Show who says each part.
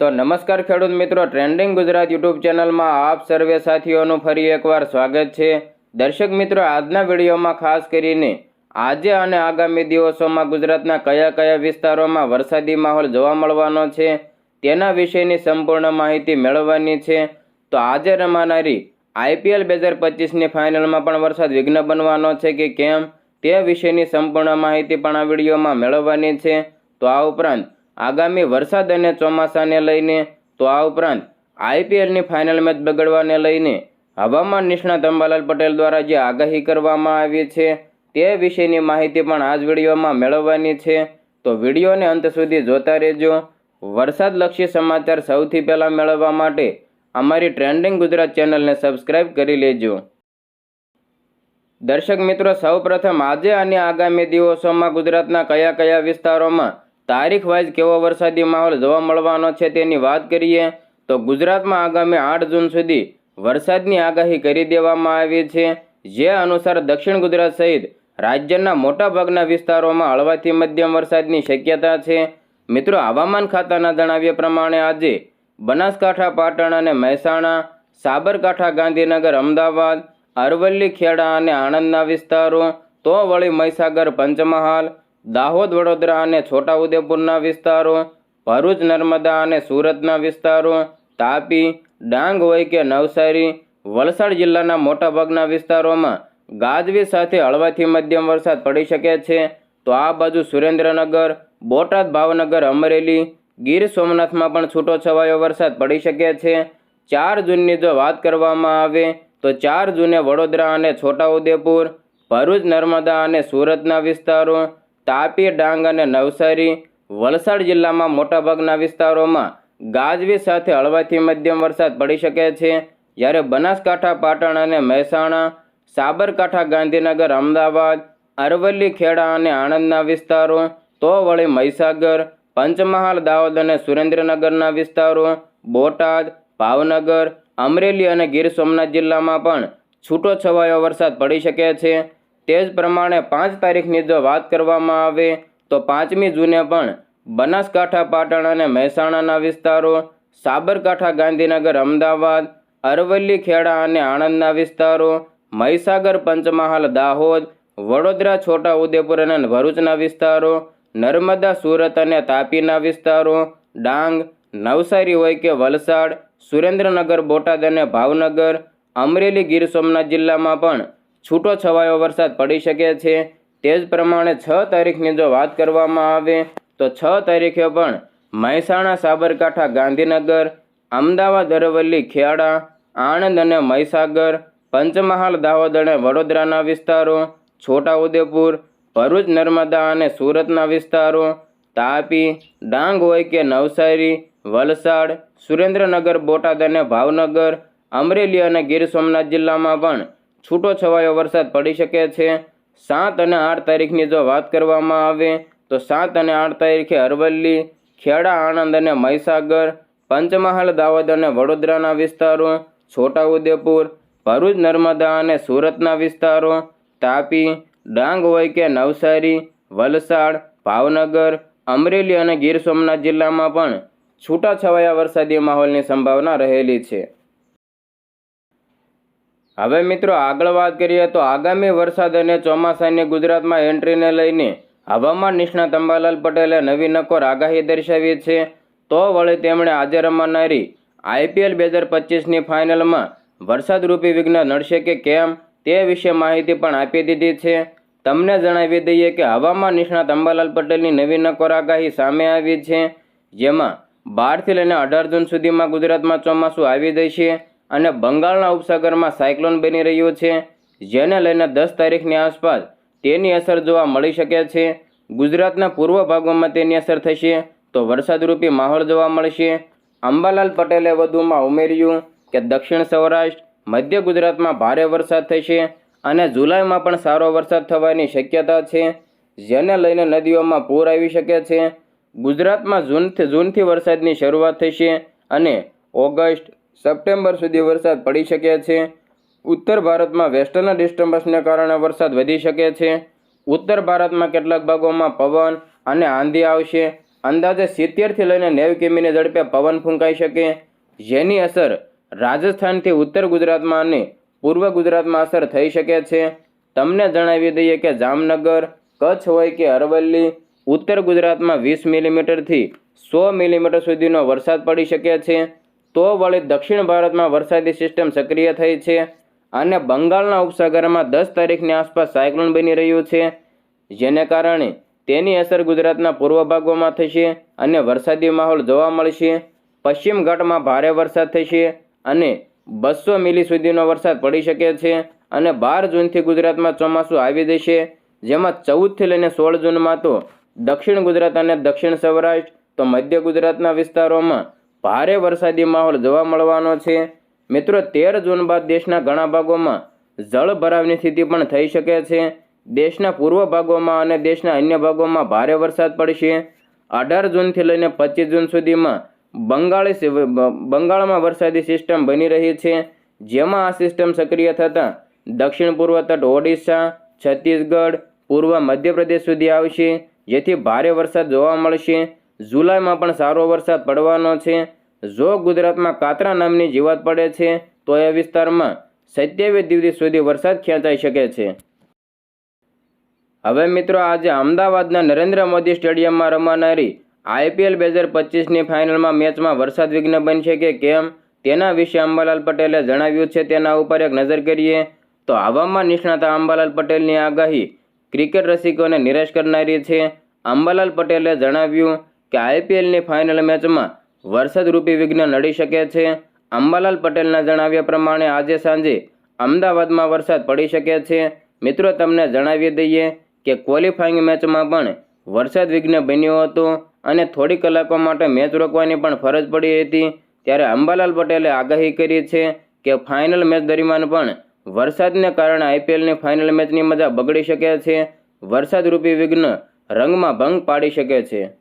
Speaker 1: તો નમસ્કાર ખેડૂત મિત્રો ટ્રેન્ડિંગ ગુજરાત યુટ્યુબ ચેનલમાં આપ સર્વે સાથીઓનું ફરી એકવાર સ્વાગત છે. દર્શક મિત્રો, આજના વિડીયોમાં ખાસ કરીને આજે અને આગામી દિવસોમાં ગુજરાતના કયા કયા વિસ્તારોમાં વરસાદી માહોલ જોવા મળવાનો છે, તેના વિશેની સંપૂર્ણ માહિતી મેળવવાની છે. તો આજે રમાનારી આઈપીએલ બે હજાર પચીસની ફાઇનલમાં પણ વરસાદ વિઘ્ન બનવાનો છે કે કેમ, તે વિશેની સંપૂર્ણ માહિતી પણ આ વિડીયોમાં મેળવવાની છે. તો આ ઉપરાંત આગામી વરસાદ અને ચોમાસાને લઈને, તો આ ઉપરાંત આઈપીએલની ફાઇનલ મેચ બગડવાને લઈને હવામાન નિષ્ણાત અંબાલાલ પટેલ દ્વારા જે આગાહી કરવામાં આવી છે, તે વિશેની માહિતી પણ આ જ વિડીયોમાં મેળવવાની છે. તો વિડીયોને અંત સુધી જોતા રહેજો. વરસાદલક્ષી સમાચાર સૌથી પહેલાં મેળવવા માટે અમારી ટ્રેન્ડિંગ ગુજરાત ચેનલને સબસ્ક્રાઇબ કરી લેજો. દર્શક મિત્રો, સૌપ્રથમ આજે અને આગામી દિવસોમાં ગુજરાતના કયા કયા વિસ્તારોમાં તારીખ વાઇઝ કેવો વરસાદી માહોલ જોવા મળવાનો છે તેની વાત કરીએ, તો ગુજરાતમાં આગામી આઠ જૂન સુધી વરસાદની આગાહી કરી દેવામાં આવી છે. જે અનુસાર દક્ષિણ ગુજરાત સહિત રાજ્યના મોટાભાગના વિસ્તારોમાં હળવાથી મધ્યમ વરસાદની શક્યતા છે. મિત્રો, હવામાન ખાતાના જણાવ્યા પ્રમાણે આજે બનાસકાંઠા, પાટણ અને મહેસાણા, સાબરકાંઠા, ગાંધીનગર, અમદાવાદ, અરવલ્લી, ખેડા અને આણંદના વિસ્તારો, તો વળી મહીસાગર, પંચમહાલ દાહોદ, વડોદરા અને છોટાઉદેપુરના વિસ્તારો, ભરૂચ, નર્મદા અને સુરતના વિસ્તારો, તાપી, ડાંગ હોય કે નવસારી, વલસાડ જિલ્લાના મોટાભાગના વિસ્તારોમાં ગાજવી સાથે હળવાથી મધ્યમ વરસાદ પડી શકે છે. તો આ બાજુ સુરેન્દ્રનગર, બોટાદ, ભાવનગર, અમરેલી, ગીર સોમનાથમાં પણ છૂટો છવાયો વરસાદ પડી શકે છે. ચાર જૂનની જો વાત કરવામાં આવે, તો ચાર જૂને વડોદરા અને છોટાઉદેપુર, ભરૂચ, નર્મદા અને સુરતના વિસ્તારો તાપી ડાંગ અને નવસારી, વલસાડ જિલ્લામાં મોટાભાગના વિસ્તારોમાં ગાજવીજ સાથે હળવાથી મધ્યમ વરસાદ પડી શકે છે. જ્યારે બનાસકાંઠા, પાટણ અને મહેસાણા, સાબરકાંઠા, ગાંધીનગર, અમદાવાદ, અરવલ્લી, ખેડા અને આણંદના વિસ્તારો, તો વળી મહીસાગર, પંચમહાલ, દાહોદ અને સુરેન્દ્રનગરના વિસ્તારો, બોટાદ, ભાવનગર, અમરેલી અને ગીર સોમનાથ જિલ્લામાં પણ છૂટો છવાયો વરસાદ પડી શકે છે. તે જ પ્રમાણે પાંચ તારીખની જો વાત કરવામાં આવે, તો પાંચમી જૂને પણ બનાસકાંઠા, પાટણ અને મહેસાણાના વિસ્તારો, સાબરકાંઠા, ગાંધીનગર, અમદાવાદ, અરવલ્લી, ખેડા અને આણંદના વિસ્તારો, મહીસાગર, પંચમહાલ, દાહોદ, વડોદરા, છોટા ઉદેપુર અને ભરૂચના વિસ્તારો, નર્મદા, સુરત અને તાપીના વિસ્તારો, ડાંગ, નવસારી હોય કે વલસાડ, સુરેન્દ્રનગર, બોટાદ અને ભાવનગર, અમરેલી, ગીર સોમનાથ જિલ્લામાં પણ છૂટો છવાયો વરસાદ પડી શકે છે. તે જ પ્રમાણે છ તારીખની જો વાત કરવામાં આવે, તો છ તારીખે પણ મહેસાણા, સાબરકાંઠા, ગાંધીનગર, અમદાવાદ, અરવલ્લી, ખેડા, આણંદ અને મહીસાગર, પંચમહાલ, દાહોદ અને વડોદરાના વિસ્તારો, છોટાઉદેપુર, ભરૂચ, નર્મદા અને સુરતના વિસ્તારો, તાપી, ડાંગ હોય કે નવસારી, વલસાડ, સુરેન્દ્રનગર, બોટાદ અને ભાવનગર, અમરેલી અને ગીર સોમનાથ જિલ્લામાં પણ છૂટો છવાયો વરસાદ પડી શકે છે. સાત અને આઠ તારીખની જો વાત કરવામાં આવે, તો સાત અને આઠ તારીખે અરવલ્લી, ખેડા, આણંદ અને મહીસાગર, પંચમહાલ, દાહોદ અને વડોદરાના વિસ્તારો, છોટાઉદેપુર, ભરૂચ, નર્મદા અને સુરતના વિસ્તારો, તાપી, ડાંગ હોય કે નવસારી, વલસાડ, ભાવનગર, અમરેલી અને ગીર સોમનાથ જિલ્લામાં પણ છૂટાછવાયા વરસાદી માહોલની સંભાવના રહેલી છે. હવે મિત્રો, આગળ વાત કરીએ તો આગામી વરસાદ અને ચોમાસાની ગુજરાતમાં એન્ટ્રીને લઈને હવામાન નિષ્ણાત અંબાલાલ પટેલે નવી નકોર આગાહી દર્શાવી છે. તો વળી તેમણે આજે રમાનારી આઈપીએલ બે હજાર પચીસની ફાઇનલમાં વરસાદરૂપી વિઘ્ન નડશે કે કેમ તે વિશે માહિતી પણ આપી દીધી છે. તમને જણાવી દઈએ કે હવામાન નિષ્ણાત અંબાલાલ પટેલની નવી નકોર આગાહી સામે આવી છે, જેમાં બારથી લઈને અઢાર જૂન સુધીમાં ગુજરાતમાં ચોમાસું આવી જશે. અને બંગાળના ઉપસાગરમાં સાયક્લોન બની રહ્યું છે, જેને લઈને દસ તારીખની આસપાસ તેની અસર જોવા મળી શકે છે. ગુજરાતના પૂર્વ ભાગોમાં તેની અસર થશે તો વરસાદરૂપી માહોલ જોવા મળશે. અંબાલાલ પટેલે વધુમાં ઉમેર્યું કે દક્ષિણ સૌરાષ્ટ્ર, મધ્ય ગુજરાતમાં ભારે વરસાદ થશે અને જુલાઈમાં પણ સારો વરસાદ થવાની શક્યતા છે, જેને લઈને નદીઓમાં પૂર આવી શકે છે. ગુજરાતમાં જૂનથી જૂનથી વરસાદની શરૂઆત થશે અને ઓગસ્ટ સપ્ટેમ્બર સુધી વરસાદ પડી શકે છે. ઉત્તર ભારતમાં વેસ્ટર્ન ડિસ્ટર્બન્સને કારણે વરસાદ વધી શકે છે. ઉત્તર ભારતમાં કેટલાક ભાગોમાં પવન અને આંધી આવશે. અંદાજે સિત્તેરથી લઈને નેવ કિમીની ઝડપે પવન ફૂંકાઈ શકે. જેની અસર રાજસ્થાનથી ઉત્તર ગુજરાતમાં અને પૂર્વ ગુજરાતમાં અસર થઈ શકે છે. તમને જણાવી દઈએ કે જામનગર, કચ્છ હોય કે અરવલ્લી, ઉત્તર ગુજરાતમાં વીસ મિલીમીટરથી સો મિલીમીટર સુધીનો વરસાદ પડી શકે છે. તો વળી દક્ષિણ ભારતમાં વરસાદી સિસ્ટમ સક્રિય થઈ છે અને બંગાળના ઉપસાગરમાં દસ તારીખની આસપાસ સાયક્લોન બની રહ્યું છે. જેને કારણે તેની અસર ગુજરાતના પૂર્વ ભાગોમાં થશે અને વરસાદી માહોલ જોવા મળશે. પશ્ચિમ ઘાટમાં ભારે વરસાદ થશે અને બસો મિલી સુધીનો વરસાદ પડી શકે છે અને બાર જૂનથી ગુજરાતમાં ચોમાસું આવી જશે. જેમાં ચૌદથી લઈને સોળ જૂનમાં તો દક્ષિણ ગુજરાત અને દક્ષિણ સૌરાષ્ટ્ર તો મધ્ય ગુજરાતના વિસ્તારોમાં ભારે વરસાદી માહોલ જોવા મળવાનો છે. મિત્રો, તેર જૂન બાદ દેશના ઘણા ભાગોમાં જળ ભરાવની સ્થિતિ પણ થઈ શકે છે. દેશના પૂર્વ ભાગોમાં અને દેશના અન્ય ભાગોમાં ભારે વરસાદ પડશે. અઢાર જૂનથી લઈને પચીસ જૂન સુધીમાં બંગાળી બંગાળમાં વરસાદી સિસ્ટમ બની રહી છે. જેમાં આ સિસ્ટમ સક્રિય થતાં દક્ષિણ પૂર્વ તટ ઓડિશા, છત્તીસગઢ, પૂર્વ મધ્યપ્રદેશ સુધી આવશે. જેથી ભારે વરસાદ જોવા મળશે. જુલાઈમાં પણ સારો વરસાદ પડવાનો છે. જો ગુજરાતમાં કાતરા નામની જીવાત પડે છે, તો એ વિસ્તારમાં સત્યાવીસ દિવસ સુધી વરસાદ ખેંચાઈ શકે છે. હવે મિત્રો, આજે અમદાવાદના નરેન્દ્ર મોદી સ્ટેડિયમમાં રમાનારી આઈપીએલ બે હજાર પચીસની ફાઇનલમાં મેચમાં વરસાદ વિઘ્ન બનશે કે કેમ? તેના વિશે અંબાલાલ પટેલે જણાવ્યું છે. તેના ઉપર એક નજર કરીએ તો હવામાન નિષ્ણાતા અંબાલાલ પટેલની આગાહી ક્રિકેટ રસિકોને નિરાશ કરનારી છે. અંબાલાલ પટેલે જણાવ્યું કે આઈપીએલની ફાઇનલ મેચમાં વરસાદરૂપી વિઘ્ન નડી શકે છે? અંબાલાલ પટેલના જણાવ્યા પ્રમાણે આજે સાંજે અમદાવાદમાં વરસાદ પડી શકે છે. મિત્રો, તમને જણાવી દઈએ કે ક્વોલિફાઈંગ મેચમાં પણ વરસાદ વિઘ્ન બન્યો હતો અને થોડી કલાકો માટે મેચ રોકવાની પણ ફરજ પડી હતી. ત્યારે અંબાલાલ પટેલે આગાહી કરી છે કે ફાઇનલ મેચ દરમિયાન પણ વરસાદને કારણે આઈપીએલની ફાઇનલ મેચની મજા બગડી શકે છે. વરસાદરૂપી વિઘ્ન રંગમાં ભંગ પાડી શકે છે.